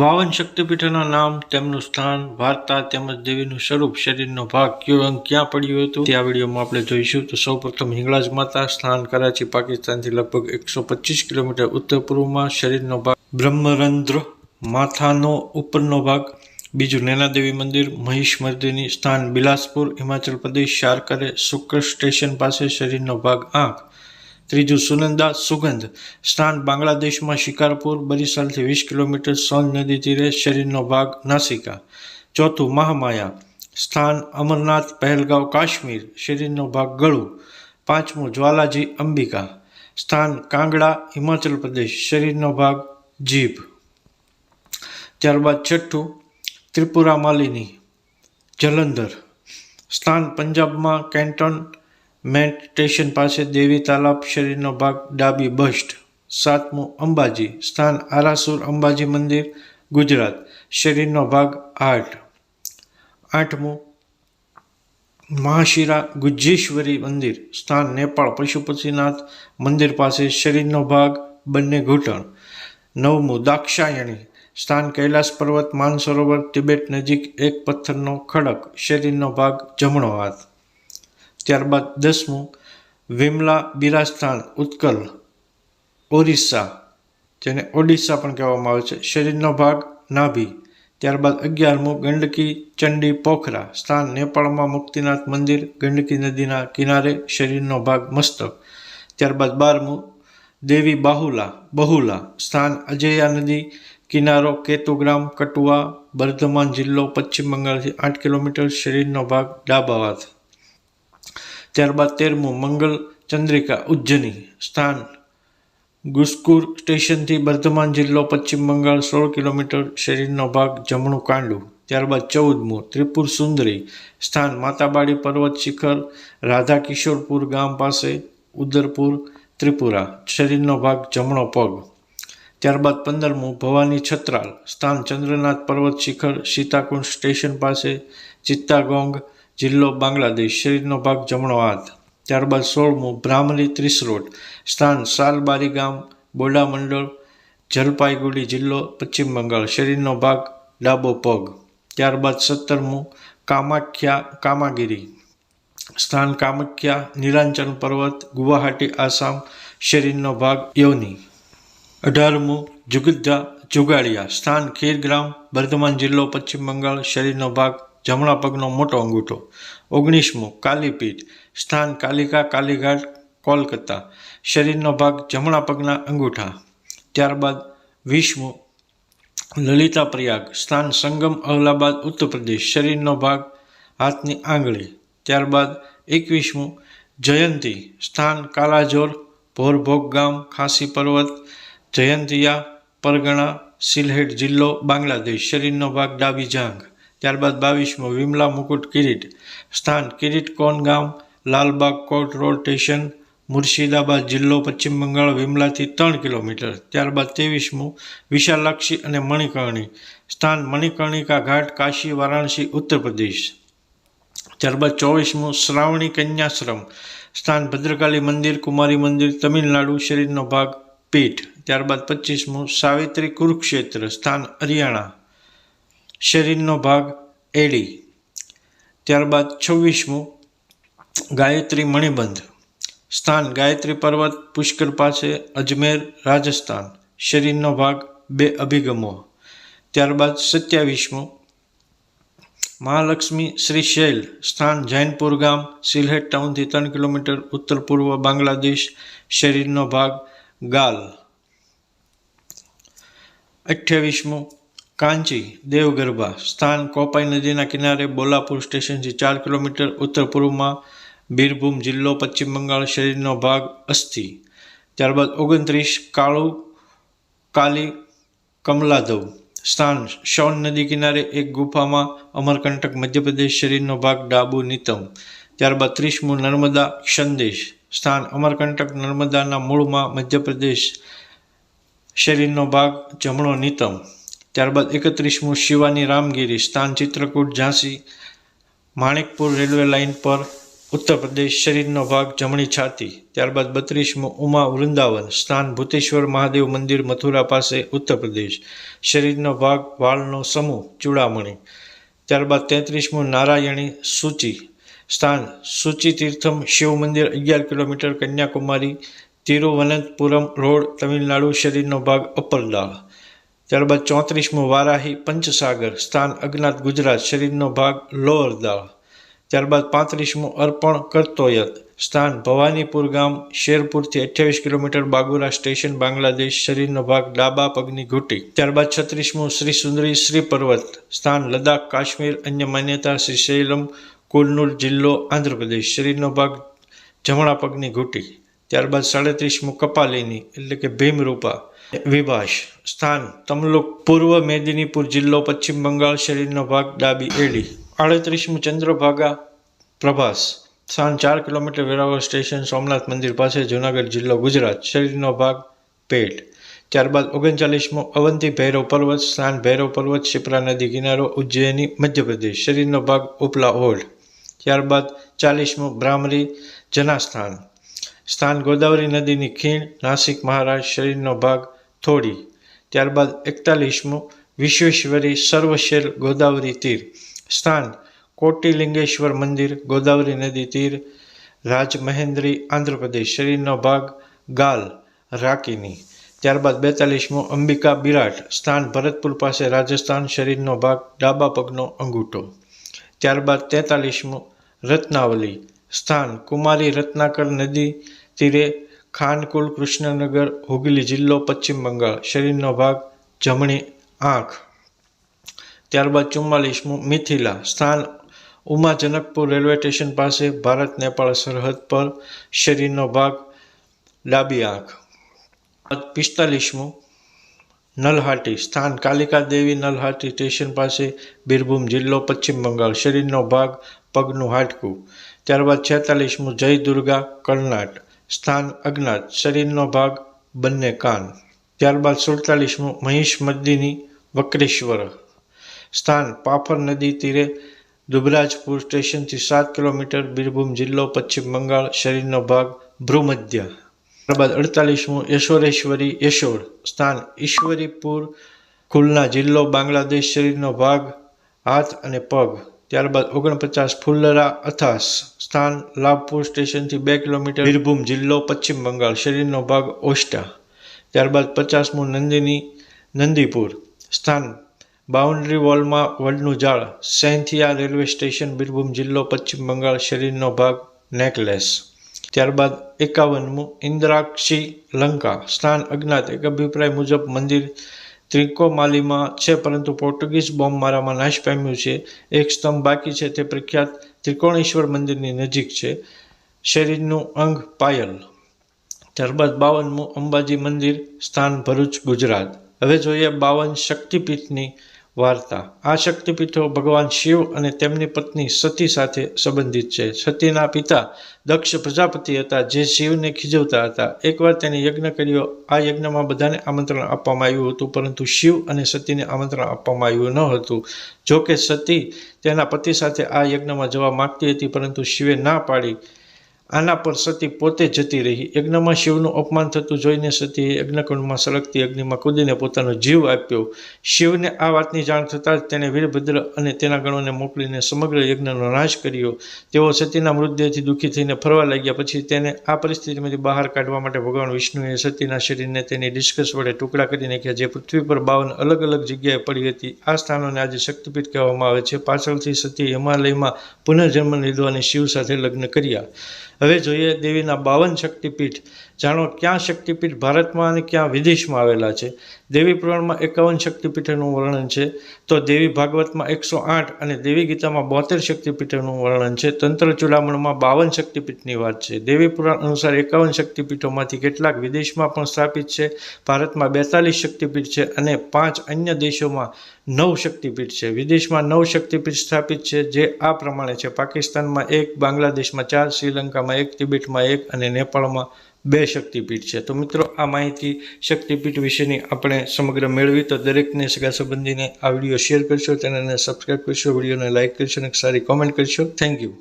બાવન શક્તિપીઠોના નામ, તેમનું સ્થાન, વાર્તા તેમજ દેવીનું સ્વરૂપ, શરીરનો ભાગ કયો અંગ ક્યાં પડ્યું હતું? તે આ વિડીયોમાં આપણે જોઈશું. તો સૌપ્રથમ હિંગળાજ માતા સ્થાન કરાચી, પાકિસ્તાનથી લગભગ એકસો પચીસ કિલોમીટર ઉત્તર પૂર્વમાં શરીરનો ભાગ બ્રહ્મરંધ્ર, માથાનો ઉપરનો ભાગ, બીજું નૈનાદેવી મંદિર મહિષ મંદિરની સ્થાન બિલાસપુર, હિમાચલ પ્રદેશ શારકરે શુક્ર સ્ટેશન પાસે શરીરનો ભાગ આંખ ત્રીજું સુનંદા સુગંધ. સ્થાન બાંગ્લાદેશમાં શિકારપુર બરિસાલથી વીસ કિલોમીટર સોન નદી તીરે શરીરનો ભાગ નાસિકા. ચોથું મહામાયા. સ્થાન અમરનાથ, પહેલગાંવ, કાશ્મીર, શરીરનો ભાગ ગળું. પાંચમું જ્વાલાજી, અંબિકા. સ્થાન કાંગડા, હિમાચલ પ્રદેશ, શરીરનો ભાગ જીભ. ત્યારબાદ છઠ્ઠું ત્રિપુરા માલિની જલંધર. સ્થાન પંજાબમાં કેન્ટન મેન્ટ સ્ટેશન પાસે દેવી તાલાબ શરીરનો ભાગ ડાબી બસ્ટ સાતમું અંબાજી સ્થાન આરાસુર અંબાજી મંદિર, ગુજરાત, શરીરનો ભાગ આઠ. આઠમું મહાશિરા ગુજ્જેશ્વરી મંદિર, સ્થાન નેપાળ પશુપતિનાથ મંદિર પાસે શરીરનો ભાગ બંને ઘૂંટણ. નવમું દાક્ષાયણી, સ્થાન કૈલાસ પર્વત માનસરોવર, તિબેટ નજીક એક પથ્થરનો ખડક, શરીરનો ભાગ જમણો હાથ. ત્યારબાદ દસમું, વિમલા બિરાજસ્થાન ઉત્કલ, ઓરિસ્સા, જેને ઓડિશા પણ કહેવામાં આવે છે, શરીરનો ભાગ નાભી. ત્યારબાદ અગિયારમું, ગંડકી ચંડી પોખરા, સ્થાન નેપાળમાં મુક્તિનાથ મંદિર, ગંડકી નદીના કિનારે શરીરનો ભાગ મસ્તક. ત્યારબાદ બારમું, દેવી બાહુલા, બહુલા, સ્થાન અજયા નદી, કિનારો કેતુગ્રામ, કટુઆ, બર્ધમાન જિલ્લો, પશ્ચિમ બંગાળથી આઠ કિલોમીટર શરીરનો ભાગ ડાબા હાથ ત્યારબાદ તેરમું મંગલ ચંદ્રિકા ઉજ્જૈની સ્થાન. ગુસ્કુર સ્ટેશનથી બર્ધમાન જિલ્લો પશ્ચિમ બંગાળ સોળ કિલોમીટર શરીરનો ભાગ જમણું કાંડું ત્યારબાદ ચૌદમું ત્રિપુર સુંદરી સ્થાન માતાબાડી પર્વત શિખર રાધા કિશોરપુર ગામ પાસે ઉદરપુર ત્રિપુરા શરીરનો ભાગ જમણો પગ. ત્યારબાદ પંદરમું ભવાની છત્રાલ સ્થાન ચંદ્રનાથ પર્વત શિખર સીતાકુંડ સ્ટેશન પાસે ચિત્તાગોંગ જિલ્લો બાંગ્લાદેશ શરીરનો ભાગ જમણો હાથ. ત્યારબાદ સોળમું બ્રાહ્મણી ત્રિસરોટ સ્થાન સાલબારી ગામ, બોડા મંડળ જલપાઈગુડી જિલ્લો, પશ્ચિમ બંગાળ. શરીરનો ભાગ ડાબો પગ. ત્યારબાદ સત્તરમું કામાખ્યા કામાગીરી. સ્થાન કામાખ્યા નીલાંચન પર્વત, ગુવાહાટી આસામ. શરીરનો ભાગ યોની. અઢારમું જુગદ્દા જુગાડિયા. સ્થાન ખીરગ્રામ બર્ધમાન જિલ્લો, પશ્ચિમ બંગાળ. શરીરનો ભાગ જમણા પગનો મોટો અંગૂઠો. ઓગણીસમું કાલીપીઠ. સ્થાન કાલિકા કાલીઘાટ, કોલકાતા. શરીરનો ભાગ જમણા પગના અંગૂઠા. ત્યારબાદ વીસમું લલિતા પ્રયાગ સ્થાન સંગમ અહલાબાદ ઉત્તર પ્રદેશ શરીરનો ભાગ હાથની આંગળી. ત્યારબાદ એકવીસમું જયંતી. સ્થાન કાલાજોર, ભોરભોગ ગામ, ખાસી પર્વત, જયંતિયા, પરગણા, સિલહેટ જિલ્લો, બાંગ્લાદેશ. શરીરનો ભાગ ડાબી જાંઘ. ત્યારબાદ બાવીસમો વિમલા મુકુટ કિરીટ. સ્થાન કિરીટ કોન ગામ, Lalbagh court road station, Murshidabad જિલ્લો પશ્ચિમ બંગાળ, વિમલાથી ત્રણ કિલોમીટર. ત્યારબાદ ત્રેવીસમું વિશાલાક્ષી અને મણિકર્ણી સ્થાન મણિકર્ણિકા ઘાટ, કાશી, વારાણસી ઉત્તર પ્રદેશ ત્યારબાદ ચોવીસમું શ્રાવણી કન્યાશ્રમ. સ્થાન ભદ્રકાલી મંદિર, કુમારી મંદિર, તમિલનાડુ શરીરનો ભાગ, પીઠ. ત્યારબાદ પચીસમું સાવિત્રી કુરુક્ષેત્ર. સ્થાન હરિયાણા. શરીરનો ભાગ એડી. ત્યારબાદ છવ્વીસમું, ગાયત્રી મણિબંધ. સ્થાન, ગાયત્રી પર્વત પુષ્કર પાસે, અજમેર, રાજસ્થાન. શરીરનો ભાગ બે અભિગમો. ત્યારબાદ સત્યાવીસમું, મહાલક્ષ્મી શ્રી શૈલ. સ્થાન, જૈનપુર ગામ, સિલહેટ ટાઉનથી ત્રણ કિલોમીટર ઉત્તર પૂર્વ બાંગ્લાદેશ. શરીરનો ભાગ ગાલ. અઠ્યાવીસમું કાંચી, દેવગરબા, સ્થાન કોપાઈ નદીના કિનારે બોલાપુર સ્ટેશનથી ચાર કિલોમીટર ઉત્તર પૂર્વમાં બીરભૂમ જિલ્લો, પશ્ચિમ બંગાળ શરીરનો ભાગ અસ્થિ. ત્યારબાદ ઓગણત્રીસ કાળુ, કાલી, કમલાદવ. સ્થાન શૌન નદી કિનારે એક ગુફામાં અમરકંટક મધ્યપ્રદેશ શરીરનો ભાગ ડાબુ નિતમ. ત્યારબાદ ત્રીસમું નર્મદા સંદેશ સ્થાન અમરકંટક નર્મદાના મૂળમાં મધ્યપ્રદેશ શરીરનો ભાગ જમણો નિતમ. ત્યારબાદ એકત્રીસમું શિવાની રામગીરી, સ્થાન ચિત્રકૂટ, ઝાંસી, માણેકપુર રેલવે લાઇન પર ઉત્તર પ્રદેશ શરીરનો ભાગ જમણી છાતી. ત્યારબાદ બત્રીસમું ઉમા વૃંદાવન, સ્થાન ભૂતેશ્વર મહાદેવ મંદિર મથુરા પાસે ઉત્તર પ્રદેશ. શરીરનો ભાગ, વાળનો સમૂહ, ચૂડામણી. ત્યારબાદ તેત્રીસમું નારાયણી સૂચિ, સ્થાન સૂચિ તીર્થમ શિવ મંદિર, અગિયાર કિલોમીટર કન્યાકુમારી, તિરુવનંતપુરમ રોડ, તમિલનાડુ, શરીરનો ભાગ અપરદાળ ત્યારબાદ ચોત્રીસમું વારાહી પંચસાગર, સ્થાન અજ્ઞાત ગુજરાત, શરીરનો ભાગ લોઅરદાળ ત્યારબાદ પાંત્રીસમું અર્પણ કરતોયત, સ્થાન ભવાનીપુર ગામ, શેરપુરથી અઠ્યાવીસ કિલોમીટર બાગુરા સ્ટેશન, બાંગ્લાદેશ, શરીરનો ભાગ ડાબા પગની ઘૂંટી. ત્યારબાદ છત્રીસમું શ્રી સુંદરી શ્રી પર્વત, સ્થાન લદ્દાખ, કાશ્મીર, અન્ય માન્યતા શ્રી શૈલમ કુલનુર જિલ્લો, આંધ્રપ્રદેશ, શરીરનો ભાગ જમણા પગની ઘૂંટી. ત્યારબાદ સાડત્રીસમું કપાલિની, એટલે કે ભીમરૂપા વિભાષ, સ્થાન, તમલુક, પૂર્વ મેદિનીપુર જિલ્લો, પશ્ચિમ બંગાળ શરીરનો ભાગ, ડાબી એડી. આડત્રીસમું ચંદ્રભાગા પ્રભાસ. સ્થાન, ચાર કિલોમીટર વેરાવળ સ્ટેશન, સોમનાથ મંદિર પાસે, જૂનાગઢ જિલ્લો, ગુજરાત. શરીરનો ભાગ, પેટ. ત્યારબાદ ઓગણચાલીસમું અવંતી ભૈરવ પર્વત, સ્થાન, ભૈરવ પર્વત, શિપ્રા નદી કિનારો, ઉજ્જૈની, મધ્યપ્રદેશ. શરીરનો ભાગ, ઉપલા ઓઢ. ત્યારબાદ ચાલીસમું બ્રાહ્મરી જનાસ્થાન. સ્થાન, ગોદાવરી નદીની ખીણ, નાસિક મહારાજ. શરીરનો ભાગ થોડી ત્યારબાદ એકતાલીસમું વિશ્વેશ્વરી સર્વશેલ ગોદાવરી તીર. સ્થાન, કોટિલિંગેશ્વર મંદિર, ગોદાવરી નદી તીર. રાજમહેન્દ્રી, આંધ્રપ્રદેશ. શરીરનો ભાગ, ગાલ, રાકીની. ત્યારબાદ બેતાલીસમું અંબિકા બિરાટ. સ્થાન, ભરતપુર પાસે રાજસ્થાન. શરીરનો ભાગ, ડાબા પગનો અંગૂઠો. ત્યારબાદ તેતાલીસમું રત્નાવલી. સ્થાન, કુમારી રત્નાકર નદી તીરે ખાનકુલ કૃષ્ણનગર, હુગલી જિલ્લો, પશ્ચિમ બંગાળ. શરીરનો ભાગ જમણી આંખ. ત્યારબાદ ચુમ્માલીસમું મિથિલા. સ્થાન ઉમા જનકપુર રેલવે સ્ટેશન પાસે, ભારત, નેપાળ સરહદ પર. શરીરનો ભાગ ડાબી આંખ. પિસ્તાલીસમું નલહાટી. સ્થાન કાલિકા દેવી નલહાટી સ્ટેશન પાસે, બીરભૂમ જિલ્લો, પશ્ચિમ બંગાળ. શરીરનો ભાગ પગનું હાડકું. ત્યારબાદ છેતાલીસમું જય દુર્ગા કર્ણાટ સ્થાન અજ્ઞાત, શરીરનો ભાગ બંને કાન. ત્યારબાદ સુડતાલીસમું મહિષ મદ્દીની વક્રેશ્વર. સ્થાન પાફર નદી તીરે દુબરાજપુર સ્ટેશનથી સાત કિલોમીટર બીરભૂમ જિલ્લો પશ્ચિમ બંગાળ, શરીરનો ભાગ ભ્રુમધ્ય. ત્યારબાદ અડતાલીસમું યશોરેશ્વરી યશોર સ્થાન ઈશ્વરીપુર, ખુલના જિલ્લો બાંગ્લાદેશ, શરીરનો ભાગ, હાથ અને પગ. ત્યારબાદ ઓગણપચાસ ફુલ્લરા અથાસ સ્થાન લાભપુર સ્ટેશનથી બે કિલોમીટર બીરભૂમ જિલ્લો પશ્ચિમ બંગાળ શરીરનો ભાગ ઓસ્ટા ત્યારબાદ પચાસમું નંદિની નંદીપુર સ્થાન બાઉન્ડ્રી વોલમાં વડનું ઝાડ સેન્થિયા રેલવે સ્ટેશન બીરભૂમ જિલ્લો પશ્ચિમ બંગાળ શરીરનો ભાગ નેકલેસ. ત્યારબાદ એકાવનમું ઇન્દ્રાક્ષી લંકા સ્થાન અજ્ઞાત એક અભિપ્રાય મુજબ મંદિર ત્રિકોમાલીમાં છે, પરંતુ પોર્ટુગીઝ બોમ્બમારામાં નાશ પામ્યું છે. એક સ્તંભ બાકી છે, તે પ્રખ્યાત ત્રિકોણેશ્વર મંદિરની નજીક છે. શરીરનું અંગ પાયલ. ત્યારબાદ બાવનમું અંબાજી મંદિર, સ્થાન ભરૂચ, ગુજરાત. હવે જોઈએ બાવન શક્તિપીઠની વાર્તા. આ શક્તિપીઠો ભગવાન શિવ અને તેમની પત્ની સતી સાથે સંબંધિત છે. સતીના પિતા દક્ષ પ્રજાપતિ હતા, જે શિવને ખીજવતા હતા. એકવાર તેને યજ્ઞ કર્યો. આ યજ્ઞમાં બધાને આમંત્રણ આપવામાં આવ્યું હતું, પરંતુ શિવ અને સતીને આમંત્રણ આપવામાં આવ્યું ન હતું. જોકે સતી તેના પતિ સાથે આ યજ્ઞમાં જવા માગતી હતી, પરંતુ શિવે ના પાડી. આના પર સતી પોતે જતી રહી. યજ્ઞમાં શિવનું અપમાન થતું જોઈને સતીએ યજ્ઞકુંડમાં સળગતી અગ્નિમાં કૂદીને પોતાનો જીવ આપ્યો. શિવને આ વાતની જાણ થતાં જ તેણે વીરભદ્ર અને તેના ગણોને મોકલીને સમગ્ર યજ્ઞનો નાશ કર્યો. તેઓ સતીના મૃતદેહથી દુઃખી થઈને ફરવા લાગ્યા. પછી તેને આ પરિસ્થિતિમાંથી બહાર કાઢવા માટે ભગવાન વિષ્ણુએ સતીના શરીરને તેની ડિસ્કસ વડે ટુકડા કરી નાખ્યા, જે પૃથ્વી પર બાવન અલગ અલગ જગ્યાએ પડી હતી. આ સ્થાનોને આજે શક્તિપીઠ કહેવામાં આવે છે. પાછળથી સતી હિમાલયમાં પુનર્જન્મ લીધો અને શિવ સાથે લગ્ન કર્યા. હવે જોઈએ દેવીના બાવન શક્તિપીઠ. જાણો ક્યાં શક્તિપીઠ ભારતમાં અને ક્યાં વિદેશમાં આવેલા છે? દેવી પુરાણમાં એકાવન શક્તિપીઠોનું વર્ણન છે. તો દેવી ભાગવતમાં એકસો આઠ અને દેવી ગીતામાં બોતેર શક્તિપીઠોનું વર્ણન છે. તંત્ર ચૂડામણમાં બાવન શક્તિપીઠની વાત છે. દેવી પુરાણ અનુસાર એકાવન શક્તિપીઠોમાંથી કેટલાક વિદેશમાં પણ સ્થાપિત છે. ભારતમાં બેતાલીસ શક્તિપીઠ છે અને પાંચ અન્ય દેશોમાં નવ શક્તિપીઠ છે. વિદેશમાં નવ શક્તિપીઠ સ્થાપિત છે, જે આ પ્રમાણે છે. પાકિસ્તાનમાં એક, બાંગ્લાદેશમાં ચાર, શ્રીલંકામાં એક, તિબેટમાં એક અને નેપાળમાં બે શક્તિપીઠ છે. તો મિત્રો, આ માહિતી શક્તિપીઠ વિશેની આપણે સમગ્ર મેળવી. તો દરેકને સગા સંબંધીને આ વીડિયો શેર કરશો, ચેનલને સબસ્ક્રાઈબ કરશો, વિડીયોને લાઇક કરશો અને સારી કોમેન્ટ કરશો. Thank you